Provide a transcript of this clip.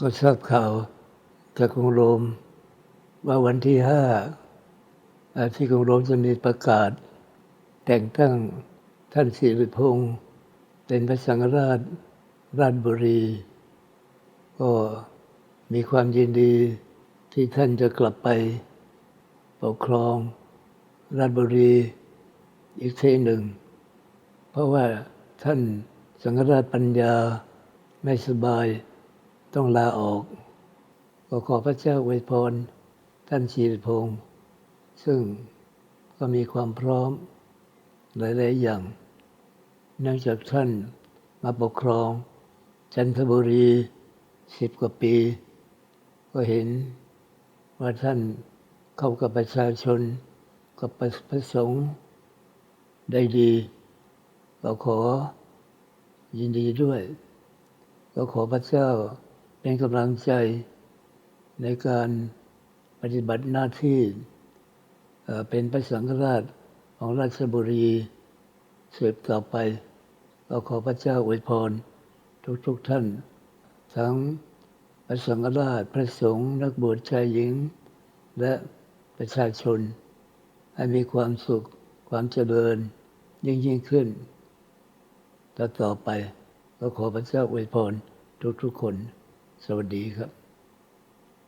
ก็ทราบข่าวจากกรุงโรม ว่าวันที่ห้าที่กรุงโรมจะมีประกาศ แต่งตั้งท่านสิริพงศ์เป็นพระสังฆราชราชบุรี ก็มีความยินดีที่ท่านจะกลับไปปกครองราชบุรีอีกทีหนึ่ง เพราะว่าท่านสังฆราชปัญญาไม่สบาย ต้องลาออกก็ขอพระเจ้าอวยพร ท่านชีริพงศ์ซึ่งก็มีความพร้อมหลาย ๆ อย่าง เนื่องจากท่านมาปกครอง จันทบุรีสิบกว่าปี ก็เห็นว่าท่านเข้ากับประชาชน กับพระสงฆ์ได้ดีก็ขอยินดีด้วย ก็ขอพระเจ้า เป็นกำลังใจในการปฏิบัติหน้าที่เป็นพระสังฆราชของราชบุรีสืบต่อไปก็ขอพระเจ้าอวยพร ทุกๆทท่าน ทั้งพระสังฆราชพระสงฆ์นักบวชชายหญิง และประชาชน ให้มีความสุขความเจริญยิ่งยิ่งขึ้นต่อต่อไปก็ขอพระเจ้าอวยพรทุกๆคน สวัสดีครับ